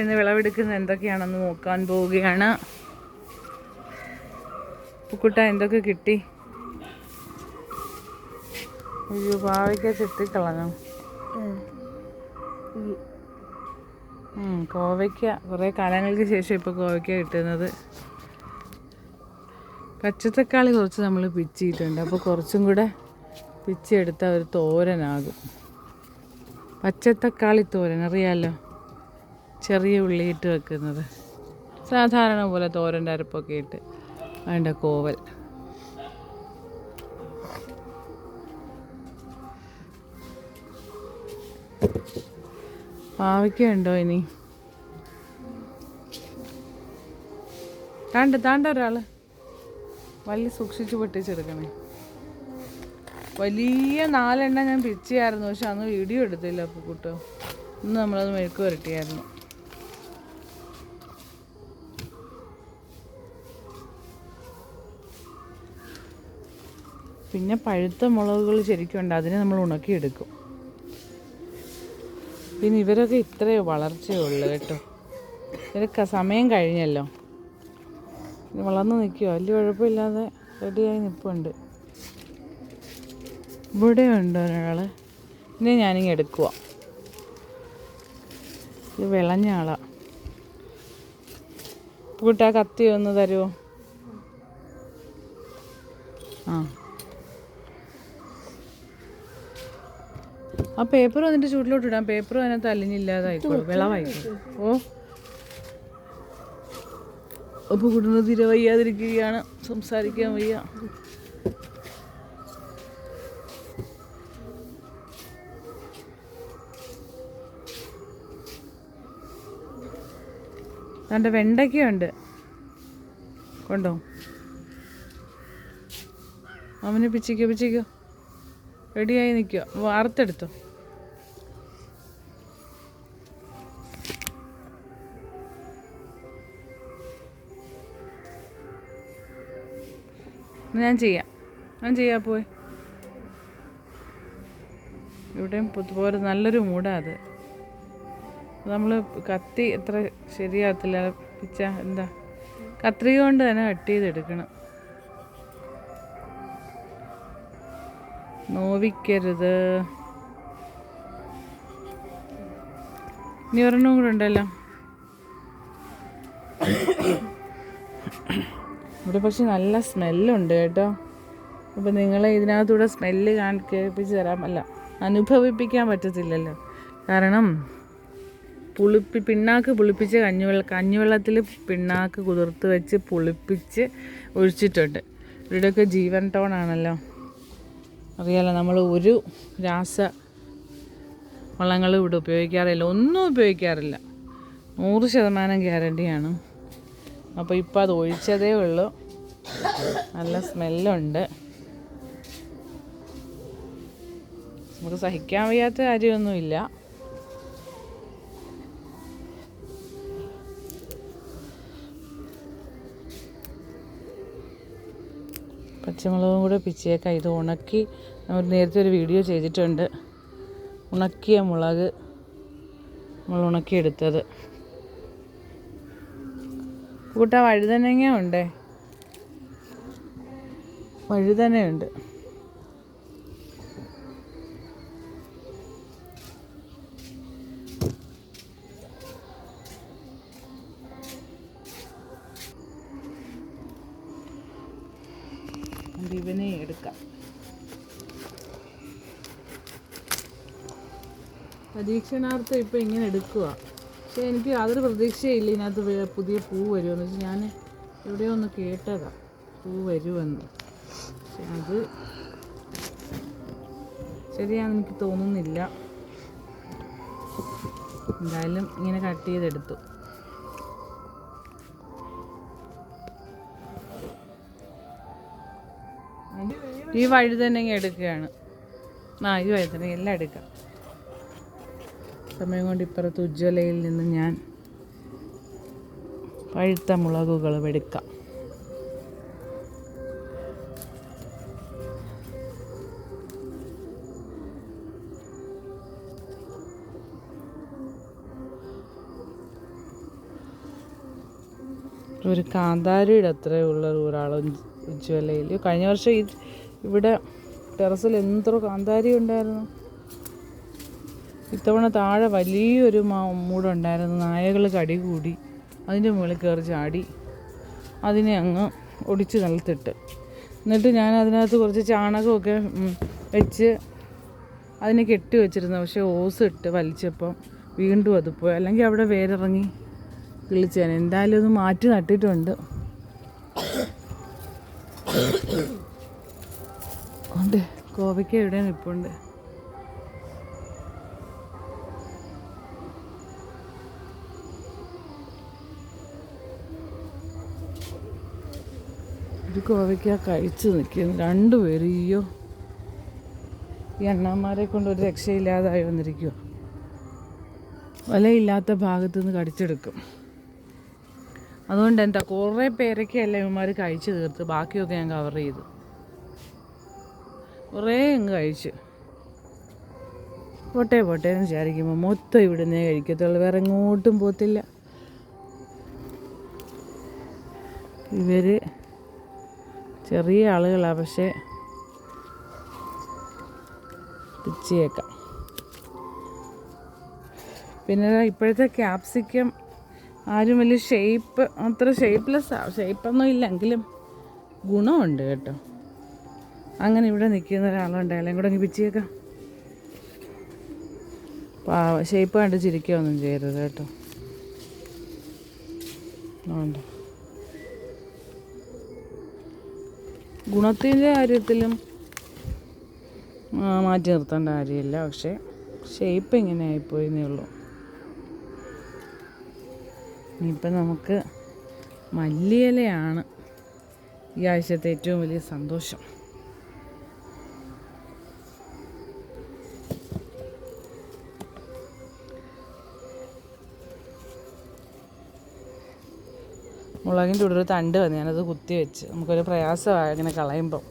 ഇന്ന് വിളവെടുക്കുന്നത് എന്തൊക്കെയാണെന്ന് നോക്കാൻ പോവുകയാണ്. പൂക്കുട്ട എന്തൊക്കെ കിട്ടി? അയ്യോ പാവയ്ക്ക ചെത്തിക്കളഞ്ഞു കോവയ്ക്ക. കുറേ കാലങ്ങൾക്ക് ശേഷം ഇപ്പോൾ കോവയ്ക്ക കിട്ടുന്നത്. പച്ചത്തക്കാളി കുറച്ച് നമ്മൾ പിച്ചിയിട്ടുണ്ട്. അപ്പോൾ കുറച്ചും കൂടെ പിച്ചെടുത്ത ഒരു തോരനാകും. പച്ചത്തക്കാളി തോരൻ അറിയാലോ? ചെറിയ ഉള്ളിയിട്ട് വെക്കുന്നത്. സാധാരണ പോലെ തോരന്റെ അരപ്പൊക്കെ ഇട്ട് അതിന്റെ കോവൽ. പാവയ്ക്കുണ്ടോ ഇനി? താണ്ട താണ്ട ഒരാൾ. വലിയ സൂക്ഷിച്ച് പൊട്ടിച്ചെടുക്കണേ. വലിയ നാലെണ്ണം ഞാൻ പിരിച്ചായിരുന്നു പക്ഷെ അന്ന് വീഡിയോ എടുത്തില്ല അപ്പോൾ കൂട്ടോ. ഇന്ന് നമ്മളത് മെഴുക്ക് പുരട്ടിയായിരുന്നു. പിന്നെ പഴുത്ത മുളകുകൾ ശരിക്കുണ്ട് അതിനെ നമ്മൾ ഉണക്കിയെടുക്കും. പിന്നെ ഇവരൊക്കെ ഇത്രയോ വളർച്ചയുള്ളു കേട്ടോ. ഇവരൊക്കെ സമയം കഴിഞ്ഞല്ലോ. വളർന്നു നിൽക്കുമോ വലിയ കുഴപ്പമില്ലാതെ റെഡിയായി നിൽപ്പുണ്ട് ഇവിടെ ഉണ്ട് ഒരാൾ? ഇനി ഞാനിങ്ങ് എടുക്കുക ഇത് വിളഞ്ഞ ആളാ. കൂട്ടാ കത്തി ഒന്ന് തരുമോ ആ. ആ പേപ്പർ വന്നിട്ട് ചൂട്ടിലോട്ട് ഇടാം. പേപ്പർ അതിനകത്ത് അലിഞ്ഞില്ലാതായിക്കോളും. വിളവായിക്കോളും ഓ. അപ്പോൾ കുടുംബ തീരെ വയ്യാതിരിക്കുകയാണ്. സംസാരിക്കാൻ വയ്യ. തന്റെ വെണ്ടയ്ക്കുണ്ട് കൊണ്ടോ? അവന് പിച്ചിക്കോ പിച്ചിക്കോ. റെഡിയായി നിൽക്കുക. വാർത്തെടുത്തു ഞാൻ ചെയ്യാം. ഞാൻ ചെയ്യാ പോയി. ഇവിടെയും പുതുപോലെ നല്ലൊരു മൂടാ അത്. നമ്മൾ കത്തി എത്ര ശരിയാകത്തില്ല. പിച്ച എന്താ? കത്രിക കൊണ്ട് തന്നെ കട്ട് ചെയ്തെടുക്കണം. നോവിക്കരുത്. ഇനി ഒരെണ്ണം കൂടെ ഉണ്ടല്ലോ. ഇവിടെ പക്ഷെ നല്ല സ്മെല്ലുണ്ട് കേട്ടോ. അപ്പോൾ നിങ്ങളെ ഇതിനകത്തൂടെ സ്മെല്ല് കാണി കേൾപ്പിച്ച് തരാം. അല്ല അനുഭവിപ്പിക്കാൻ പറ്റത്തില്ലല്ലോ. കാരണം പുളിപ്പി പിണ്ണാക്ക് പുളിപ്പിച്ച് കഞ്ഞുവെള്ള കഞ്ഞിവെള്ളത്തിൽ പിണ്ണാക്ക് കുതിർത്ത് വെച്ച് പുളിപ്പിച്ച് ഒഴിച്ചിട്ടുണ്ട്. ഇവിടെയൊക്കെ ജീവൻ ടോണാണല്ലോ. അറിയാലോ നമ്മൾ ഒരു രാസ വളങ്ങളും ഇവിടെ ഉപയോഗിക്കാറില്ല. ഒന്നും ഉപയോഗിക്കാറില്ല. നൂറ് ശതമാനം ഗ്യാരണ്ടിയാണ്. അപ്പോൾ ഇപ്പോൾ അത് ഒഴിച്ചതേ ഉള്ളൂ. നല്ല സ്മെല്ലുണ്ട്. നമുക്ക് സഹിക്കാൻ വയ്യാത്ത കാര്യമൊന്നുമില്ല. പച്ചമുളകും കൂടെ പിച്ചേക്കാം ഇത് ഉണക്കി നമ്മൾ നേരത്തെ ഒരു വീഡിയോ ചെയ്തിട്ടുണ്ട്. ഉണക്കിയ മുളക് നമ്മൾ ഉണക്കിയെടുത്തത്. കൂട്ട വഴുതനങ്ങ ഉണ്ടേ? വഴുതനയുണ്ട് പരീക്ഷണാർത്ഥം ഇപ്പം ഇങ്ങനെ എടുക്കുക പക്ഷേ എനിക്ക് യാതൊരു പ്രതീക്ഷയില്ല ഇതിനകത്ത് പുതിയ പൂ വരുമെന്ന്. വെച്ചാൽ ഞാൻ എവിടെയോ ഒന്ന് കേട്ടതാ. പൂ വരുമെന്ന്. പക്ഷെ അത് ശരിയാണെന്ന് എനിക്ക് തോന്നുന്നില്ല. എന്തായാലും ഇങ്ങനെ കട്ട് ചെയ്തെടുത്തു. ഈ വഴുതനങ്ങ എടുക്കുകയാണ്. ആ ഈ വഴുതനങ്ങ എല്ലാം എടുക്കാം. സമയം കൊണ്ട് ഇപ്പുറത്ത് ഉജ്ജ്വലയിൽ നിന്ന് ഞാൻ പഴുത്ത മുളകുകളും എടുക്കാം. ഒരു കാന്താരിയുടെ അത്രേ ഉള്ള ഒരാൾ ഉജ്ജ്വലയിൽ. കഴിഞ്ഞ വർഷം ഇവിടെ ടെറസിൽ എന്തോ കാന്താരി ഉണ്ടായിരുന്നു? ഇത്തവണ താഴെ വലിയൊരു മൂടുണ്ടായിരുന്നു. നായകൾ കടി കൂടി. അതിന്റെ മുകളിൽ കയറി ചാടി. അതിനെ അങ്ങ് ഒടിച്ച് നിലത്തിട്ട്. എന്നിട്ട് ഞാൻ അതിനകത്ത് കുറച്ച് ചാണകമൊക്കെ വെച്ച് അതിനെ കെട്ടി വെച്ചിരുന്നു. പക്ഷേ ഓസ് ഇട്ട് വലിച്ചപ്പം വീണ്ടും അത് പോയി. അല്ലെങ്കിൽ അവിടെ വേരിറങ്ങി കിളിച്ചേനെ എന്തായാലും ഒന്ന് മാറ്റി നട്ടിട്ടുണ്ട്. ഉണ്ട്. എവിടെയാണ് എവിടെ നിൽപ്പുണ്ട് ഒരു കോവയ്ക്ക കഴിച്ച് നിൽക്കുന്നു. രണ്ടുപേരും അയ്യോ. ഈ അണ്ണാമാരെ കൊണ്ട് ഒരു രക്ഷയില്ലാതായി വന്നിരിക്കുക വലയില്ലാത്ത ഭാഗത്തു നിന്ന് കടിച്ചെടുക്കും. അതുകൊണ്ട് എന്താ കുറേ പേരൊക്കെയല്ല ഇവന്മാർ കഴിച്ച് തീർത്ത്. ബാക്കിയൊക്കെ ഞാൻ കവർ ചെയ്തു. കുറേ അങ്ങ് കഴിച്ചു. പോട്ടെ പോട്ടെ എന്ന് വിചാരിക്കുമ്പോൾ മൊത്തം ഇവിടുന്നേ കഴിക്കത്തുള്ളൂ. വേറെ എങ്ങോട്ടും പോത്തില്ല ഇവർ ചെറിയ ആളുകളാണ് പക്ഷേ പിച്ചിയേക്കാം. പിന്നെ ഇപ്പോഴത്തെ ക്യാപ്സിക്കം ആരും വലിയ ഷേപ്പ് അത്ര ഷേപ്പ്ലെസ് ഷേപ്പൊന്നും ഇല്ലെങ്കിലും ഗുണമുണ്ട് കേട്ടോ. അങ്ങനെ ഇവിടെ നിൽക്കുന്ന ഒരാളുണ്ട് അയാളെയും കൂടെ പിച്ചിയേക്കാം. ഷേപ്പ് കണ്ട് ചിരിക്കുകയൊന്നും ചെയ്യരുത് കേട്ടോ. ഉണ്ട് ഗുണത്തിന്റെ കാര്യത്തിലും മാറ്റി നിർത്തേണ്ട കാര്യമില്ല. പക്ഷേ ഷേപ്പ് ഇങ്ങനെ ആയിപ്പോയി എന്നേ ഉള്ളൂ. ഇനിയിപ്പം നമുക്ക് മല്ലിയിലയാണ് ഈ ആഴ്ചത്തെ ഏറ്റവും വലിയ സന്തോഷം. മുളകിന്റെ കൂടെ ഒരു തണ്ട് വന്നു. ഞാനത് കുത്തി വെച്ച്. നമുക്കൊരു പ്രയാസമാണ് ഇങ്ങനെ കളയുമ്പം.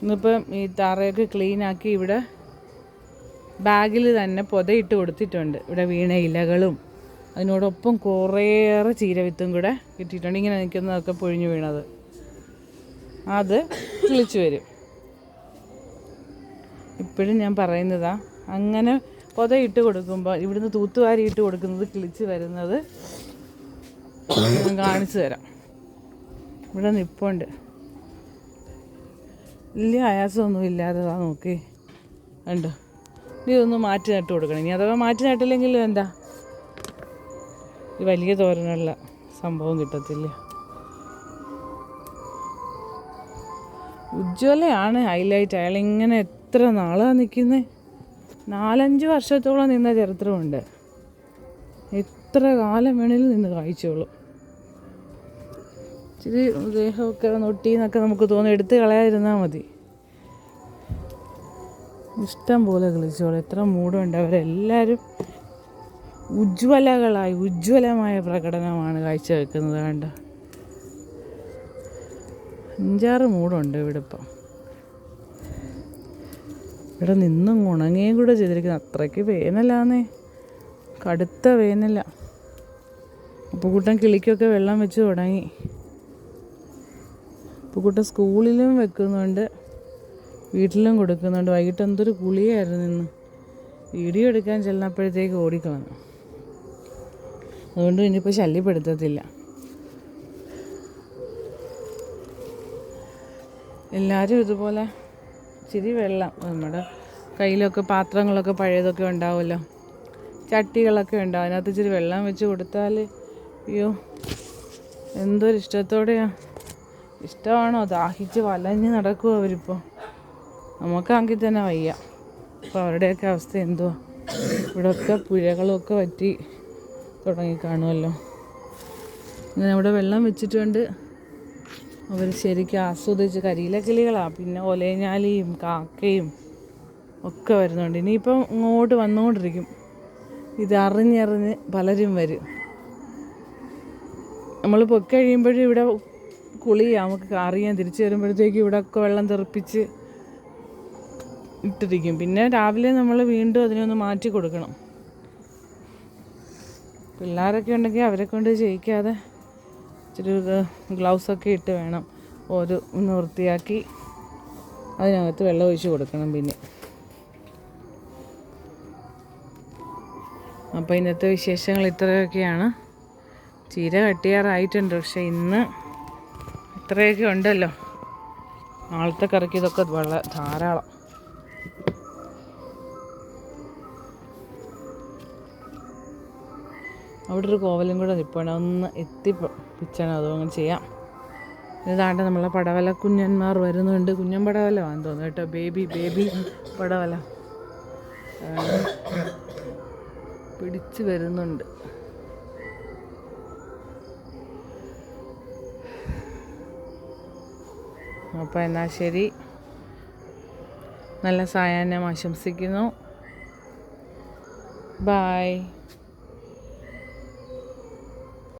ഇന്നിപ്പം ഈ തറയൊക്കെ ക്ലീനാക്കി ഇവിടെ ബാഗിൽ തന്നെ പൊതയിട്ട് കൊടുത്തിട്ടുണ്ട്. ഇവിടെ വീണ ഇലകളും അതിനോടൊപ്പം കുറേയേറെ ചീരവിത്തും കൂടെ കിട്ടിയിട്ടുണ്ട്. ഇങ്ങനെ നിൽക്കുന്നതൊക്കെ പൊഴിഞ്ഞു വീണത്. അത് കിളിച്ചു വരും. ഇപ്പോഴും ഞാൻ പറയുന്നതാ അങ്ങനെ പൊതയിട്ട് കൊടുക്കുമ്പോൾ ഇവിടുന്ന് തൂത്തുവാരി ഇട്ട് കൊടുക്കുന്നത് കിളിച്ച് വരുന്നത് ഞാൻ കാണിച്ചു തരാം. ഇവിടെ നിപ്പുണ്ട്. വലിയ ആയാസമൊന്നും ഇല്ലാതെതാ നോക്കി. കണ്ടോ? ഇനി ഇതൊന്ന് മാറ്റി നട്ട് കൊടുക്കണം. ഇനി അഥവാ മാറ്റി നട്ടില്ലെങ്കിലും എന്താ? ഈ വലിയ തോരനുള്ള സംഭവം കിട്ടത്തില്ല. ഉജ്ജ്വലയാണ് ഹൈലൈറ്റ്. അയാൾ ഇങ്ങനെ എത്ര നാളാണ് നിൽക്കുന്നത് നാലഞ്ച് വർഷത്തോളം നിന്ന ചരിത്രമുണ്ട്. എത്ര കാലം വേണേലും നിന്ന് കായ്ച്ചോളും ഇച്ചിരി ദേഹമൊക്കെ നൊട്ടിന്നൊക്കെ നമുക്ക് തോന്നി എടുത്ത് കളയാതിരുന്നാൽ മതി. ഇഷ്ടം പോലെ കളിച്ചോളും. എത്ര മൂടുണ്ട്. അവരെല്ലാവരും ഉജ്ജ്വലകളായി ഉജ്ജ്വലമായ പ്രകടനമാണ് കാഴ്ചവെക്കുന്നത് കണ്ട. അഞ്ചാറ് മൂടുണ്ട് ഇവിടെ ഇപ്പം ഇവിടെ നിന്നും ഉണങ്ങുകയും കൂടെ ചെയ്തിരിക്കുന്നത് അത്രയ്ക്ക് വേനലാന്നേ. കടുത്ത വേനല. ഉപ്പുകൂട്ടൻ കിളിക്കൊക്കെ വെള്ളം വെച്ച് തുടങ്ങി. പൂക്കൂട്ടം സ്കൂളിലും വെക്കുന്നുണ്ട് വീട്ടിലും കൊടുക്കുന്നുണ്ട്. വൈകിട്ട് എന്തൊരു കുളിയായിരുന്നു ഇന്ന്. വീഡിയോ എടുക്കാൻ ചെല്ലുന്നപ്പോഴത്തേക്ക് ഓടിക്കളഞ്ഞു. അതുകൊണ്ട് ഇനിയിപ്പോൾ ശല്യപ്പെടുത്തത്തില്ല. എല്ലാവരും ഇതുപോലെ ഇച്ചിരി വെള്ളം നമ്മുടെ കയ്യിലൊക്കെ പാത്രങ്ങളൊക്കെ പഴയതൊക്കെ ഉണ്ടാവുമല്ലോ. ചട്ടികളൊക്കെ ഉണ്ടാവും. അതിനകത്ത് ഇച്ചിരി വെള്ളം വെച്ച് കൊടുത്താൽ അയ്യോ എന്തൊരു ഇഷ്ടത്തോടെയാ. ഇഷ്ടമാണോ? ദാഹിച്ച് വലഞ്ഞ് നടക്കുമോ അവരിപ്പോൾ നമുക്കാണെങ്കിൽ തന്നെ വയ്യ. അപ്പോൾ അവരുടെയൊക്കെ അവസ്ഥ എന്തുവാ? ഇവിടെയൊക്കെ പുഴകളൊക്കെ വറ്റി തുടങ്ങി കാണുമല്ലോ അങ്ങനെ അവിടെ വെള്ളം വെച്ചിട്ടുണ്ട്. അവർ ശരിക്കും ആസ്വദിച്ച് കരിയില കിളികളാണ് പിന്നെ ഒലേഞ്ഞാലിയും കാക്കയും ഒക്കെ വരുന്നുണ്ട്. ഇനിയിപ്പം ഇങ്ങോട്ട് വന്നുകൊണ്ടിരിക്കും. ഇത് അറിഞ്ഞറിഞ്ഞ് പലരും വരും. നമ്മൾ പൊക്കഴിയുമ്പോഴും ഇവിടെ കുളിയാണ് നമുക്ക് അറിയാം തിരിച്ചു വരുമ്പോഴത്തേക്കും ഇവിടെ ഒക്കെ വെള്ളം തെറിപ്പിച്ച് ഇട്ടിരിക്കും. പിന്നെ രാവിലെ നമ്മൾ വീണ്ടും അതിനൊന്ന് മാറ്റി കൊടുക്കണം. പിള്ളേരൊക്കെ ഉണ്ടെങ്കിൽ അവരെ കൊണ്ട് ചെയ്യിക്കാതെ ഇച്ചിരി ഗ്ലൗസ് ഗ്ലൗസൊക്കെ ഇട്ട് വേണം. ഒരു ഒന്ന് വൃത്തിയാക്കി അതിനകത്ത് വെള്ളം ഒഴിച്ച് കൊടുക്കണം പിന്നെ. അപ്പോൾ ഇന്നത്തെ വിശേഷങ്ങൾ ഇത്രയൊക്കെയാണ്. ചീര കട്ടിയാറായിട്ടുണ്ട് പക്ഷെ ഇന്ന് ഇത്രയൊക്കെ ഉണ്ടല്ലോ. നാളത്തെ കറിക്ക് ഇതൊക്കെ വളരെ ധാരാളം. അവിടെ ഒരു കോവലും കൂടെ നിൽപ്പണം ഒന്ന് എത്തിപ്പിച്ചണം അതും ചെയ്യാം. ഇതാണ്ട് നമ്മളെ പടവല കുഞ്ഞന്മാർ വരുന്നുണ്ട്. കുഞ്ഞൻ പടവല വാൻ തോന്നുന്നു കേട്ടോ. ബേബി ബേബി പടവല. പിടിച്ച് വരുന്നുണ്ട്. അപ്പോൾ എന്നാൽ ശരി. നല്ല സായാഹ്നം ആശംസിക്കുന്നു. ബായ്